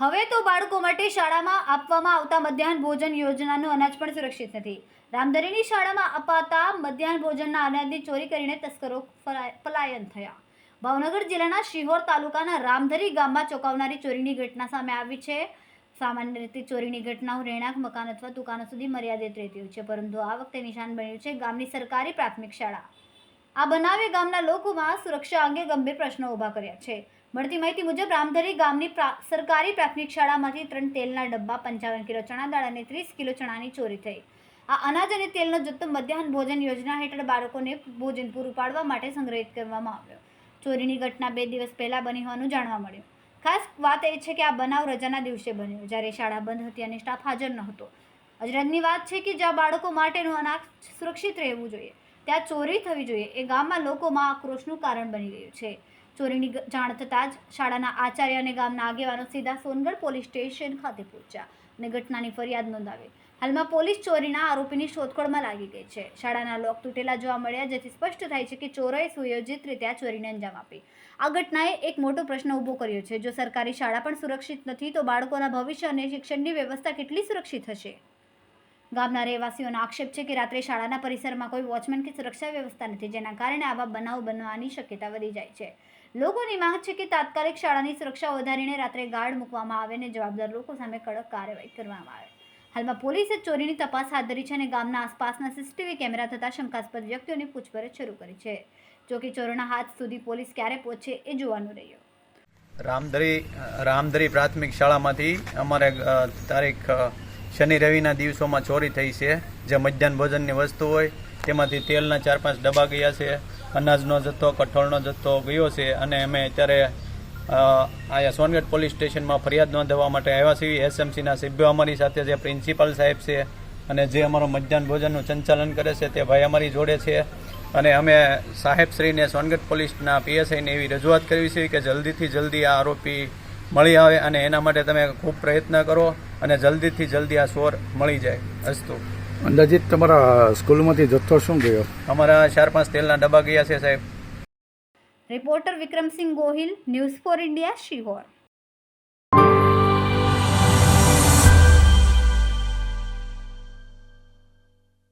હવે તો બાળકો માટે શાળામાં આપવામાં આવતા મધ્યાહન ભોજન યોજનાનું અનાજ પણ સુરક્ષિત નથી. રામધરીની શાળામાં અપાતા મધ્યાહન ભોજનના અનાજની ચોરી કરીને તસ્કરો પલાયન થયા. ભાવનગર જિલ્લાના શિહોર તાલુકાના રામધરી ગામમાં ચોંકાવનારી ચોરીની ઘટના સામે આવી છે. સામાન્ય રીતે ચોરીની ઘટનાઓ રહેણાંક, મકાન અથવા દુકાનો સુધી મર્યાદિત રહેતી હોય છે, પરંતુ આ વખતે નિશાન બન્યું છે ગામની સરકારી પ્રાથમિક શાળા. આ બનાવે ગામના લોકોમાં સુરક્ષા અંગે ગંભીર પ્રશ્નો ઊભા કર્યા છે. મળતી માહિતી મુજબ રામધરી ગામની સરકારી પ્રાથમિક શાળામાંથી ત્રણ તેલના ડબ્બા, પંચાવન કિલો ચણા દાળ અને ત્રીસ કિલો ચણાની ચોરી થઈ. આ અનાજ અને તેલનો જથ્થો મધ્યાહન ભોજન યોજના હેઠળ બાળકોને ભોજન પૂરું પાડવા માટે સંગ્રહિત કરવામાં આવ્યો. ચોરીની ઘટના બે દિવસ પહેલાં બની હોવાનું જાણવા મળ્યું. ખાસ વાત એ છે કે આ બનાવ રજાના દિવસે બન્યો, જ્યારે શાળા બંધ હતી અને સ્ટાફ હાજર નહોતો. હતો વાત છે કે જ્યાં બાળકો માટેનું અનાજ સુરક્ષિત રહેવું જોઈએ, ત્યાં ચોરી થવી જોઈએ. એ ગામમાં લોકોમાં આક્રોશનું કારણ બની ગયું છે. ચોરીની જાણ થતાં જ શાળાના આચાર્ય અને ગામના આગેવાનો સીધા સોનગઢ પોલીસ સ્ટેશન ખાતે પહોંચ્યા અને ઘટનાની ફરિયાદ નોંધાવી. હાલમાં પોલીસ ચોરીના આરોપીની શોધખોળમાં લાગી ગઈ છે. શાળાના લોક તૂટેલા જોવા મળ્યા, જેથી સ્પષ્ટ થાય છે કે ચોરોએ સુયોજિત રીતે આ ચોરીને અંજામ આપી. આ ઘટનાએ એક મોટો પ્રશ્ન ઊભો કર્યો છે. જો સરકારી શાળા પણ સુરક્ષિત નથી, તો બાળકોના ભવિષ્ય અને શિક્ષણની વ્યવસ્થા કેટલી સુરક્ષિત હશે? ગામના રહેવાસીઓનો આક્ષેપ છે કે રાત્રે શાળાના પરિસરમાં કોઈ વોચમેન કે સુરક્ષા વ્યવસ્થા નથી, જેના કારણે આવા બનાવ બનવાની શક્યતા વધી જાય છે. લોકોની માંગ છે કે તાત્કાલિક શાળાની સુરક્ષા વધારીને રાત્રે ગાર્ડ મૂકવામાં આવે અને જવાબદાર લોકો સામે કડક કાર્યવાહી કરવામાં આવે. હાલમાં પોલીસે ચોરીની તપાસ હાથ ધરી છે અને ગામના આસપાસના સીસીટીવી કેમેરા થતાં શંકાસ્પદ વ્યક્તિઓની પૂછપરછ શરૂ કરી છે. જો કે ચોરોના હાથ સુધી પોલીસ ક્યારે પહોંચે એ જોવાનું રહ્યું. રામધરી રામધરી પ્રાથમિક શાળામાંથી અમારે તારીખ શનિ રવિના દિવસોમાં ચોરી થઈ છે. જે મધ્યાહન ભોજનની વસ્તુ હોય, તેમાંથી તેલના ચાર પાંચ ડબ્બા ગયા છે. અનાજનો જથ્થો, કઠોળનો જથ્થો ગયો છે અને અમે અત્યારે અહીંયા સોનગઢ પોલીસ સ્ટેશનમાં ફરિયાદ નોંધાવવા માટે આવ્યા છીએ. એસએમસીના સભ્યો અમારી સાથે જે પ્રિન્સિપાલ સાહેબ છે અને જે અમારો મધ્યાહન ભોજનનું સંચાલન કરે છે તે ભાઈ અમારી જોડે છે. અને અમે સાહેબશ્રીને સોનગઢ પોલીસના પીએસઆઈને એવી રજૂઆત કરવી છે કે જલ્દીથી જલ્દી આ આરોપી મળી આવે અને એના માટે તમે ખૂબ પ્રયત્ન કરો અને જલ્દીથી જલ્દી આ સોર મળી જાય. અસ્તુ. અંદાજિત તમારા સ્કૂલમાંથી જથ્થો શું ગયો? અમારા ચાર પાંચ તેલના ડબ્બા ગયા છે સાહેબ. Reporter Vikramsinh Gohil News For India Sihor.